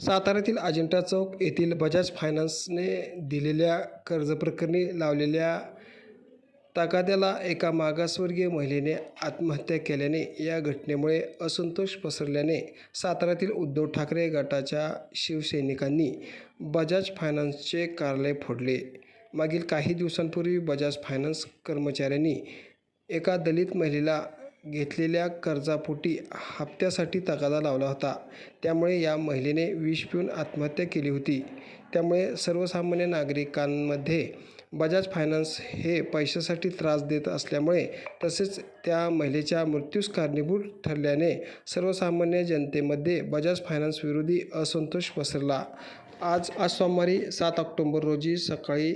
साताऱ्यातील अजिंठा चौक येथील बजाज फायनान्सने दिलेल्या कर्जप्रकरणी लावलेल्या ताकाद्याला एका मागासवर्गीय महिलेने आत्महत्या केल्याने या घटनेमुळे असंतोष पसरल्याने साताऱ्यातील उद्धव ठाकरे गटाच्या शिवसैनिकांनी बजाज फायनान्सचे कार्यालय फोडले. मागील काही दिवसांपूर्वी बजाज फायनान्स कर्मचाऱ्यांनी एका दलित महिलेला घेतलेल्या कर्जापोटी हप्त्यासाठी तगादा लावला होता. त्यामुळे या महिलेने विष पिऊन आत्महत्या केली होती. त्यामुळे सर्वसामान्य नागरिकांमध्ये बजाज फायनान्स हे पैशासाठी त्रास देत असल्यामुळे तसेच त्या महिलेच्या मृत्यूस कारणीभूत ठरल्याने सर्वसामान्य जनतेमध्ये बजाज फायनान्स विरोधी असंतोष पसरला. आज आज सोमवारी सात ऑक्टोंबर रोजी सकाळी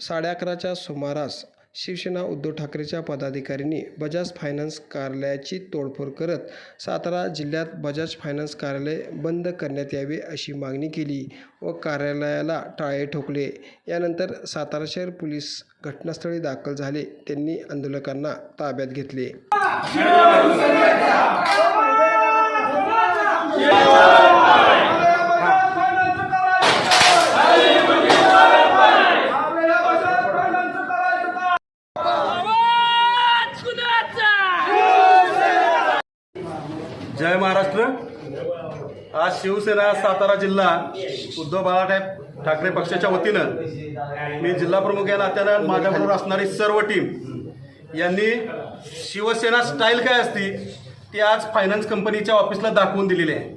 साडे अकराच्या सुमारास शिवसेना उद्धव ठाकरेच्या पदाधिकाऱ्यांनी बजाज फायनान्स कार्यालयाची तोडफोड करत सातारा जिल्ह्यात बजाज फायनान्स कार्यालय बंद करण्यात यावे अशी मागणी केली व कार्यालयाला टाळे ठोकले यानंतर सातारा शहर पोलीस घटनास्थळी दाखल झाले त्यांनी आंदोलकांना ताब्यात घेतले जय महाराष्ट्र. आज शिवसेना सातारा जिल्हा उद्धव बाळासाहेब ठाकरे पक्षाच्या वतीनं मी जिल्हा प्रमुख या नात्यानं माझ्याबरोबर असणारी सर्व टीम यांनी शिवसेना स्टाईल काय असती ती आज फायनान्स कंपनीच्या ऑफिसला दाखवून दिलेली आहे.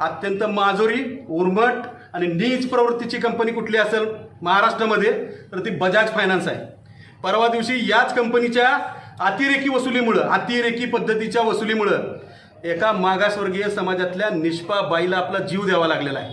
अत्यंत माजोरी उर्मट आणि नीच प्रवृत्तीची कंपनी कुठली असेल महाराष्ट्रामध्ये तर ती बजाज फायनान्स आहे. परवा दिवशी याच कंपनीच्या अतिरेकी वसुलीमुळं अतिरेकी पद्धतीच्या वसुलीमुळं एका मागासवर्गीय समाजातल्या निष्पा बाईला आपला जीव द्यावा लागलेला आहे.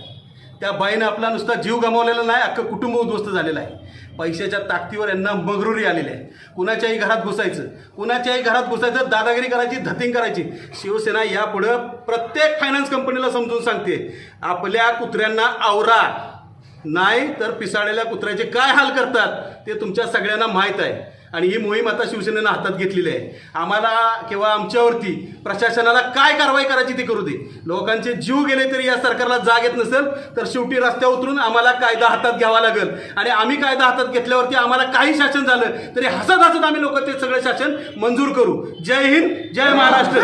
त्या बाईनं आपला नुसता जीव गमावलेला नाही अख्खं कुटुंब उद्ध्वस्त झालेलं आहे. पैशाच्या ताकदीवर यांना मगरुरी आलेली आहे. कुणाच्याही घरात घुसायचं कुणाच्याही घरात घुसायचं दादागिरी करायची धतिंग करायची. शिवसेना यापुढं प्रत्येक फायनान्स कंपनीला समजून सांगते आपल्या कुत्र्यांना आवरा. नाही तर पिसाळलेल्या कुत्र्याचे काय हाल करतात ते तुमच्या सगळ्यांना माहीत आहे. आणि ही मोहीम आता शिवसेनेनं हातात घेतलेली आहे. आम्हाला किंवा आमच्यावरती प्रशासनाला काय कारवाई करायची ती करू दे. लोकांचे जीव गेले तरी या सरकारला जाग येत नसेल तर शेवटी रस्त्यावर उतरून आम्हाला कायदा हातात घ्यावा लागेल. आणि आम्ही कायदा हातात घेतल्यावरती आम्हाला काही शासन झालं तरी हसत हसत आम्ही लोक ते सगळं शासन मंजूर करू. जय हिंद जय महाराष्ट्र.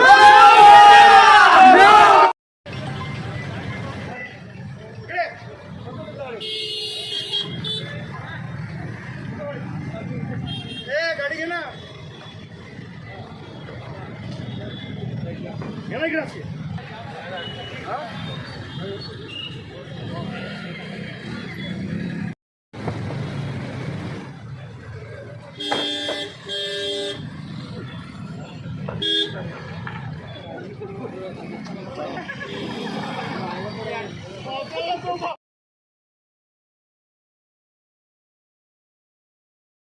原来这样子。啊！我刚刚说过。